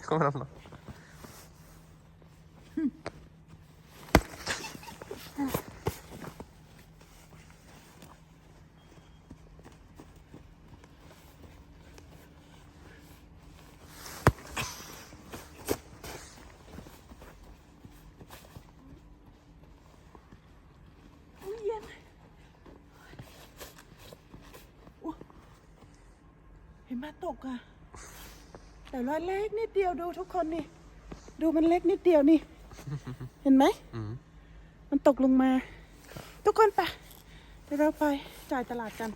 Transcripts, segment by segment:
kommer ramla. อุ๊ยเย็ แต่รอยเล็กนิดเดียวดูทุกคนนี่ ดูมันเล็กนิดเดียวนี่ เห็นไหม Mm. มันตกลงมา ทุกคนไปเดี๋ยวเราไปจ่ายตลาดกัน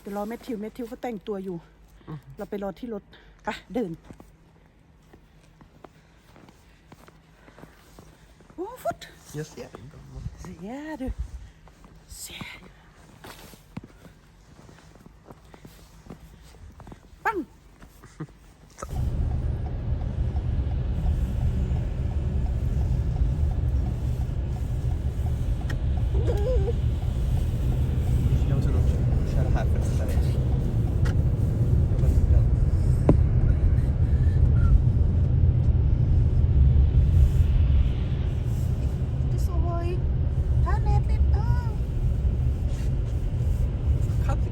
เดี๋ยวรอแมทธิวแมทธิวเขาแต่งตัวอยู่ เราไปรอที่รถไปเดินโอ้ฟุต Jag ser inte. Ser du? Ser du? Bang! Jag tror nog köra här för nästa vecka. Jag var lite glad. สวยท่าเน็ตนิดเออ Kaffe.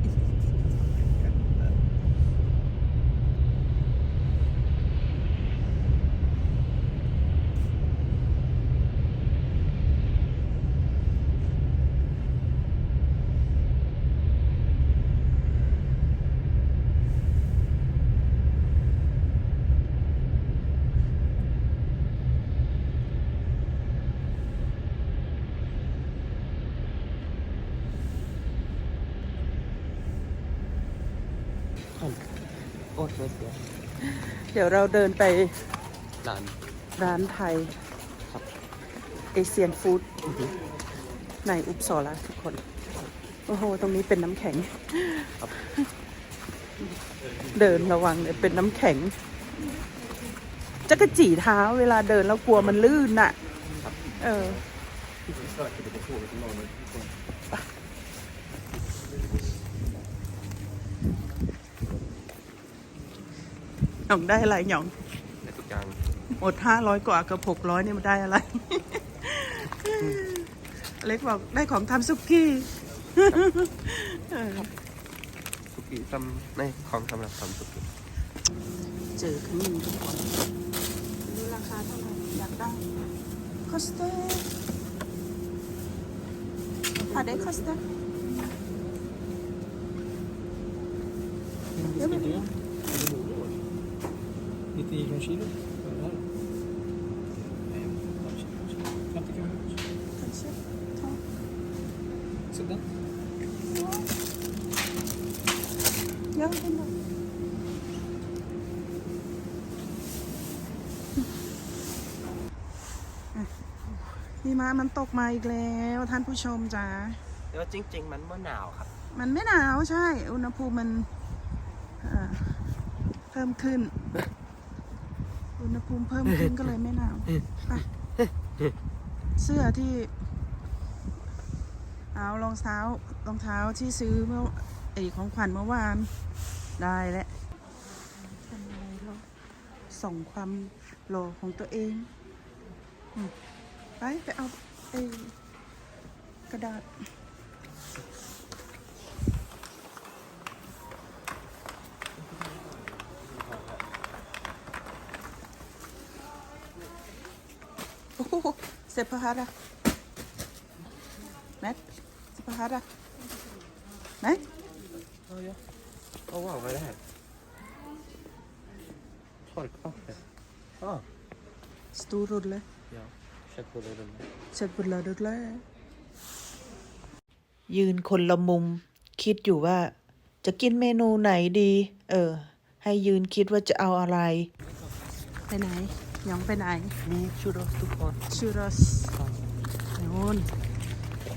Åh, vad ska jag? เดี๋ยวเราเดินไป Land. ร้านไทยครับเอเชียนฟู้ดในอุปสอละทุกคน โอ้โห ตรงนี้เป็นน้ำแข็ง เดินระวังเนี่ยเป็นน้ำแข็งจะกระจีเท้าเวลาเดินแล้วกลัวมันลื่นน่ะ เออ องได้อะไรหยอง Det tog gang. หมดห้าร้อยกว่ากับหกร้อยนี่มันได้อะไรอเล็กบอกได้ของทำซุกี้เออ Suki som... Nej, Kong som lagt fram suki. เจอขมิ้นทุกคนรู้ราคาเท่าไหร่อยากได้คอสเตอร์หาได้คอสเตอร์ Ska det? Är det morot? 99 kronor kilo? Vad är det här? Nej, 50 kronor. คันเชฟทอง Sådär. เยอะไปหมดนี่มามันตกมาอีกแล้วท่านผู้ชมจ้า Det var jing jing, men var nao ครับ มันไม่หนาวใช่ อุณหภูมิมันเอ่อเพิ่มขึ้นอุณห ภูมิเพิ่มขึ้นก็เลยไม่หนาวไปเสื้อที่เอารองเท้ารองเท้าที่ซื้อเมื่อไอของขวัญเมื่อวานได้แล้วทำอะไรหรอส่งความหล่อของตัวเองไปไปเอาไอกระดาษ Oh, separada. Matt, separada. Matt, Ja, ja. Åh, wow, vad är det här? Torkpapper. Ah, stor rulle. ja. Köttbullar rulle. เสร็จหมดแล้วดึกแล้วยืนคนละมุม คิดอยู่ว่า จะกินเมนูไหนดี เออ ให้ยืนคิดว่าจะเอาอะไร ไปไหนห ยองไปไหน Ni churros ทุกคนชูรสนู่น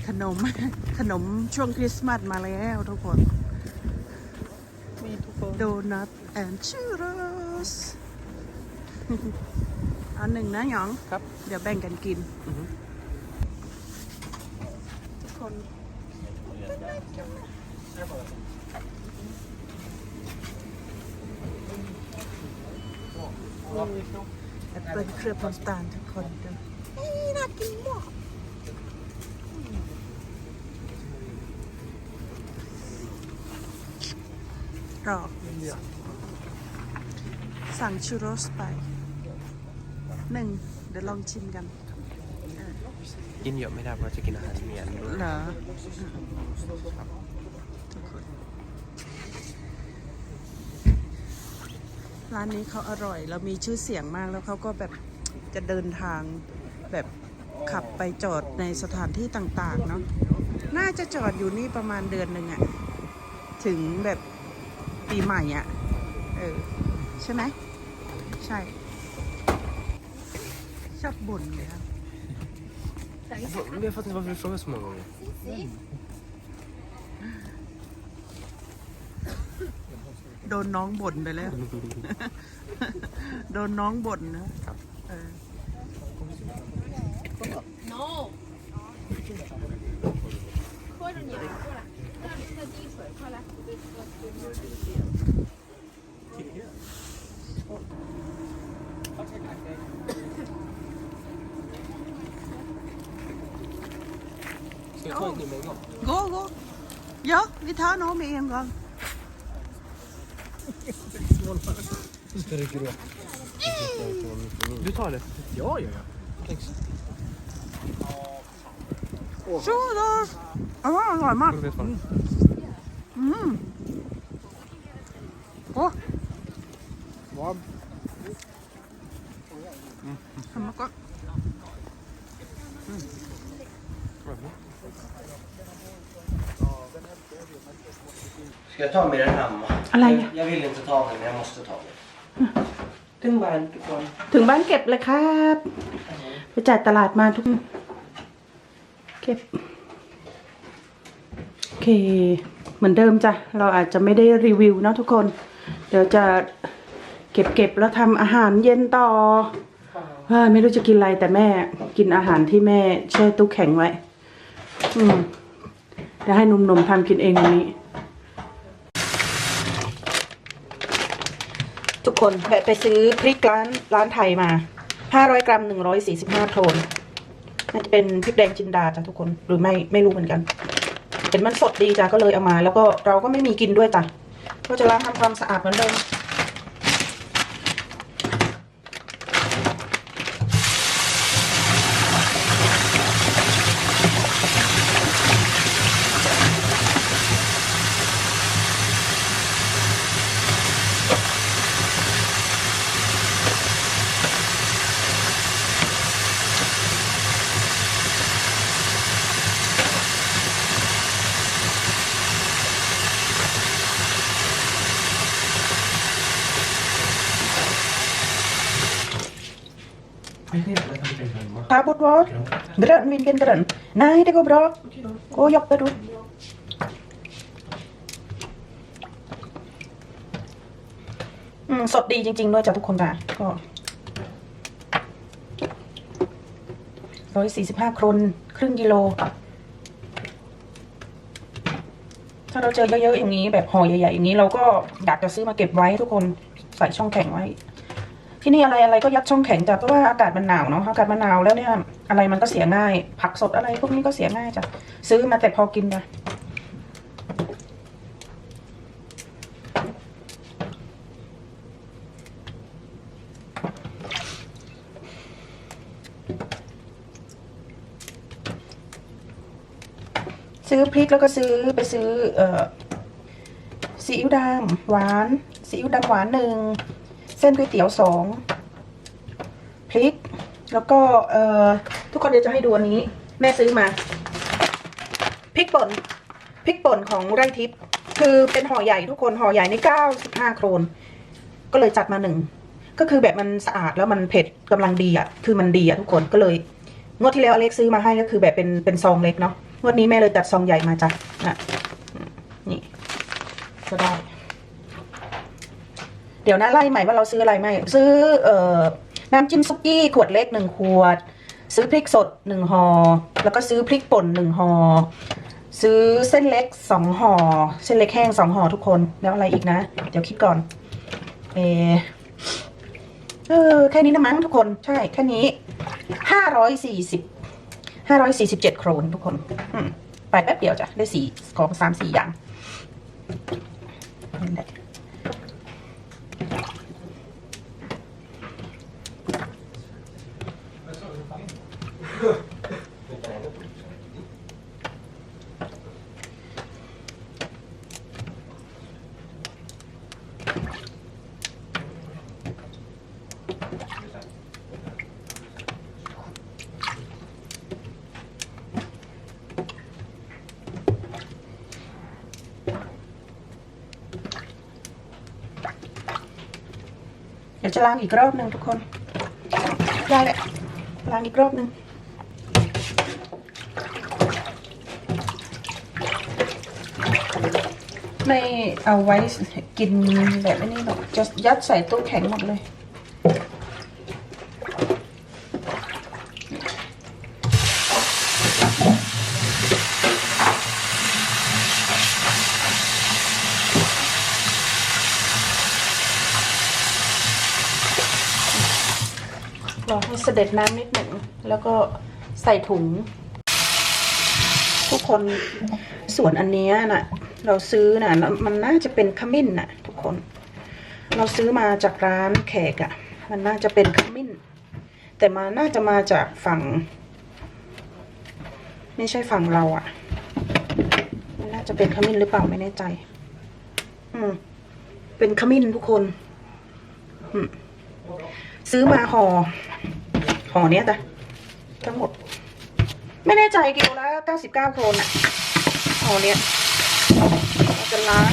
ขนม ขนมช่วงคริสต์มาสมาแล้วทุกคน มีทุกคน โดนัทแอนชูรสเอาหนึ่งนะหยอง ครับ เดี๋ยวแบ่งกันกินอือฮึทุกคนแอ ปเปิลเคลือบน้ำตาลทุกคนดูนี่น่ากินมากรอสั่งชูโรสไปหนึ่งเดี๋ยวลองชิมกัน กินเยอะไม่ได้เพราะจะกินอาหารที่มีอันนี้ด้วยเหรอทุกคน ร้านนี้เขาอร่อยแล้วมีชื่อเสียงมากแล้วเขาก็แบบจะเดินทางแบบขับไปจอดในสถานที่ต่างๆเนาะน่าจะจอดอยู่นี่ประมาณเดือนหนึ่งอะถึงแบบปีใหม่อะเออใช่ไหมใช่ชอบบ่นเลยครับ jag vet inte varför du frågar så många gånger. นน้องบ่นไปแล้ว โดนน้องบ่นนะเออ No。拖着你来过来，让这个滴水，快来。 Ska jag ta ett nu med en gång? gå gå ja vi tar nog med en gång Ska rycka det? Du tar det. Ja, ja, ja. Thanks. ชูโรสอร่อยอร่อยมาก Får du veta vad? อืมโอ้ Varm. ทำมาก็ Ska jag ta med den hemma? อะไรอะ Jag vill inte ta den, men jag måste ta den. Den var inte kvar. ถึงบ้านเก็บเลยครับไปจ่ายตลาดมาทุก เก็บ โอเค เหมือนเดิมจ้ะ เราอาจจะไม่ได้รีวิวเนาะทุกคน เดี๋ยวจะเก็บเก็บแล้วทำอาหารเย็นต่อเฮ้ยไม่รู้จะกินอะไรแต่แม่ กินอาหารที่แม่แช่ตู้แข็งไว้ อืมเดี๋ยวให้หนุ่มๆทำกินเองวันนี้ ทุกคนแบะไปซื้อพริกร้านร้านไทยมา 500 กรัม 145โครนน่าจะเป็นพริกแดงจินดาจ้ะทุกคนหรือไม่ไม่รู้เหมือนกัน เห็นมันสดดีจ้ะก็เลยเอามา แล้วก็เราก็ไม่มีกินด้วยจ้ะก็จะล้างทำความสะอาดเหมือนเดิม bort vad? Grön, vilken grön? Nej, det går bra. Gå och jobba du. อืมสดดีจริงๆด้วยจ้ะทุกคนจ้ะก็ร้อยสี่สิบห้าครนครึ่งกิโล ถ้าเราเจอเยอะๆอย่างนี้แบบห่อใหญ่ๆอย่างนี้เราก็อยากจะซื้อมาเก็บไว้ทุกคนใส่ช่องแข็งไว้ ที่นี่อะไรอะไรก็ยัดช่องแข็งจ้ะเพราะว่าอากาศมันหนาวเนาะอากาศมันหนาวแล้วเนี่ย อะไรมันก็เสียง่าย ผักสดอะไรพวกนี้ก็เสียง่ายจ้ะซื้อมาแต่พอกินจ้ะซื้อพริกแล้วก็ซื้อไปซื้อเออซีอิ๊วดำหวานซีอิ๊วดำหวานหนึ่ง ส้นก๋วยเตี๋ยวสองพริก แล้วก็เอ่อทุกคนเดี๋ยวจะให้ดูอันนี้ แม่ซื้อมาพริกป่นพริกป่นของไร่ทิพย์คือเป็นห่อใหญ่ทุกคนห่อใหญ่ในเก้าสิบห้าโครน ก็เลยจัดมาหนึ่งก็คือแบบมันสะอาดแล้วมันเผ็ดกำลังดีอะคือมันดีอะทุกคนก็เลยงวดที่แล้วอเล็กซื้อมาให้ก็คือแบบเป็นเป็นซองเล็กเนาะงวดนี้แม่เลยจัดซองใหญ่มาจ้ะอะนี่ก็ได้ เดี๋ยวนะไล่ใหม่ว่าเราซื้ออะไรไหมซื้อเอ่อน้ำจิ้มซุกี้ขวดเล็กหนึ่งขวด ซื้อพริกสดหนึ่งห่อแล้วก็ซื้อพริกป่นหนึ่งห่อซื้อเส้นเล็กสองห่อเส้นเล็กแห้งสองห่อทุกคนแล้วอะไรอีกนะ เดี๋ยวคิดก่อนเออเออแค่นี้นะมั้งทุกคนใช่แค่นี้ห้าร้อยสี่สิบห้าร้อยสี่สิบเจ็ดโครนทุกคนไปแป๊บเดียวจ้ะได้สี่ของสามสี่อย่างนั่นแหละ ดี๋ยวจะล้างอีกรอบหนึ่งทุกคน ได้แหละล้างอีกรอบหนึ่งไม่เอาไว้กินแบบนี้หรอกจะยัดใส่ตู้แข็งหมดเลย รอให้เสด็จน้ำนิดหนึ่ง แล้วก็ใส่ถุง ทุกคนส่วนอันนี้ยน่ะ เราซื้อน่ะ มันน่าจะเป็นขมิ้นน่ะ ทุกคน เราซื้อมาจากร้านแขกอะ่ะ มันน่าจะเป็นขมิ้น แต่มาน่าจะมาจากฝั่ง ไม่ใช่ฝั่งเราอะ่ะมันน่าจะเป็นขมิ้นหรือเปล่าไม่แน่ใจ อืมเป็นขมิ้นทุกคน อืม ซื้อมาห่อห่อเนี้ยแต่ทั้งหมด ไม่แน่ใจกิโลละเก้าสิบเก้าโครนอะห่อเนี้ยจะล้าง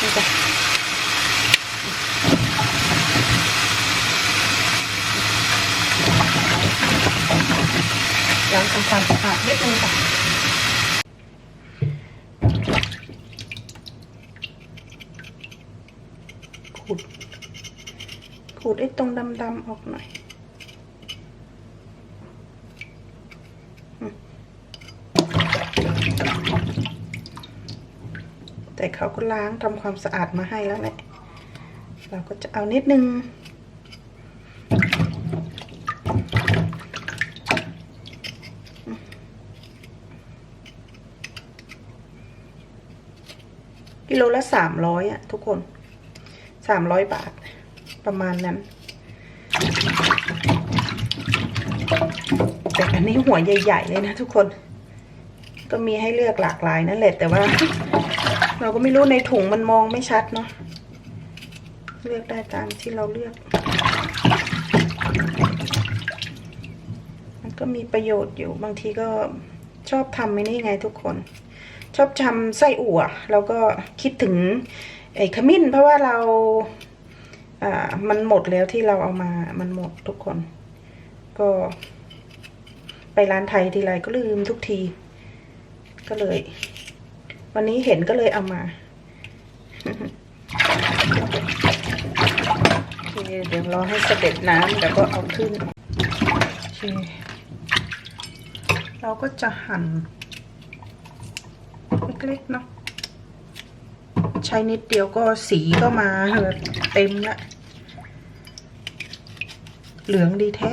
นี่จ้ะล้างทำความสะอาดนิดนึงค่ะ ขูดไอ้ตรงดำๆออกหน่อย แต่เขาก็ล้างทำความสะอาดมาให้แล้วแหละ เราก็จะเอานิดนึงกิโลละสามร้อยอะ ทุกคนสามร้อยบาท ประมาณนั้น แต่อันนี้หัวใหญ่ ๆ เลยนะทุกคน ก็มีให้เลือกหลากหลายนั่นแหละแต่ว่า เราก็ไม่รู้ในถุงมันมองไม่ชัดเนาะเลือกได้ตามที่เราเลือก มันก็มีประโยชน์อยู่บางทีก็ชอบทำไม่นี่ไงทุกคน ชอบทำไส้อั่วแล้วก็คิดถึงไอ้ขมิ้นเพราะว่าเรา อ่ามันหมดแล้วที่เราเอามา มันหมดทุกคน ก็ ไปร้านไทยทีไรก็ลืมทุกที ก็เลย วันนี้เห็นก็เลยเอามาเคเดี๋ยวรอให้เสด็จน้ำแล้วก็เอาขึ้นเคเราก็จะหั่นเล็กๆเนาะ ช้นิดเดียวก็สีก็มาแบบเต็มละ เหลืองดีแท้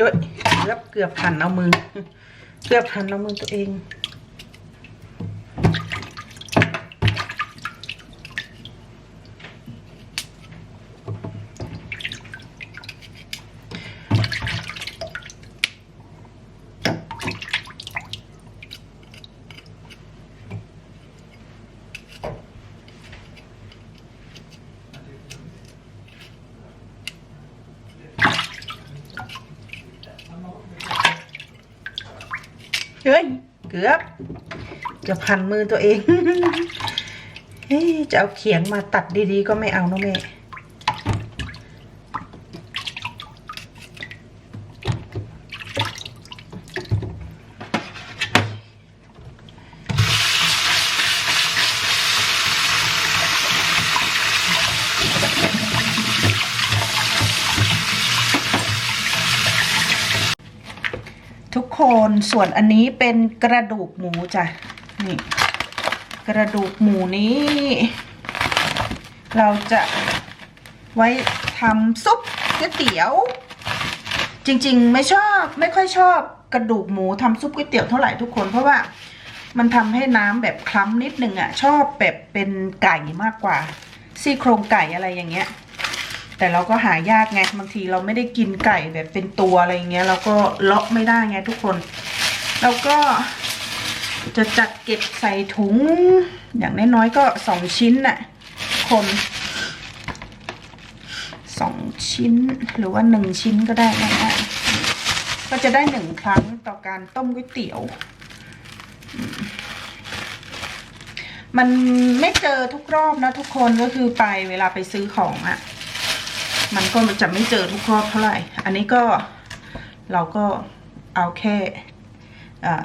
ด้วยเกือบเกือบหันเอามือ เกือบหันเอามือตัวเอง เฮ้ยเกือบเกือบพันมือตัวเอง เฮ้ยจะเอาเขียงมาตัดดีๆ ก็ไม่เอาเนาะแม่ ทุกคน ส่วนอันนี้เป็นกระดูกหมูจ้ะนี่กระดูกหมูนี้ เราจะไว้ทำซุปก๋วยเตี๋ยว จริง ๆ ไม่ชอบไม่ค่อยชอบกระดูกหมูทำซุปก๋วยเตี๋ยวเท่าไหร่ทุกคนเพราะว่ามันทำให้น้ำแบบคล้ำนิดนึงอะ่ะ ชอบแบบเป็นไก่มากกว่าซี่โครงไก่อะไรอย่างเงี้ย แต่เราก็หายากไงบางทีเราไม่ได้กินไก่แบบเป็นตัวอะไรเงี้ย เราก็เลาะไม่ได้ไงทุกคนแล้วก็จะจัดเก็บใส่ถุง อย่างน้อยๆก็สองชิ้นน่ะคนสองชิ้นหรือว่าหนึ่งชิ้นก็ได้นะคะก็จะได้หนึ่งครั้งต่อการต้มก๋วยเตี๋ยว มันไม่เจอทุกรอบนะทุกคนก็คือไปเวลาไปซื้อของอะ่ะ มันก็จะไม่เจอทุกรอบเท่าไหร่ อันนี้ก็เราก็เอาแค่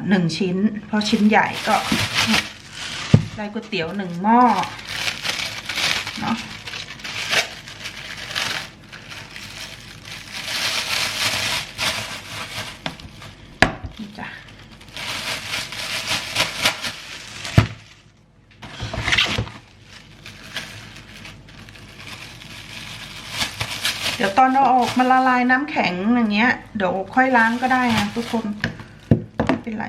หนึ่งชิ้น เพราะชิ้นใหญ่ก็ได้ก๋วยเตี๋ยวหนึ่งหม้อเนาะนี่จ้ะเดี๋ยวต อนเราออกมาละลายน้ำแข็งอย่างเงี้ย เดี๋ยวค่อยล้างก็ได้นะทุกคนไม่เป็นไร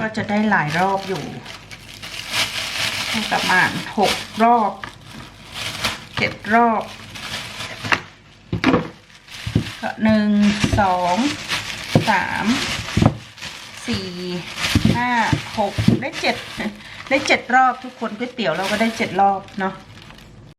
ก็ จะได้หลายรอบอยู่ ประมาณหกรอบเจ็ดรอบก็หนึ่งสองสามสี่ห้าหกได้เจ็ดได้เจ็ดรอบทุกคนก๋วยเตี๋ยวเราก็ได้เจ็ดรอบเนาะ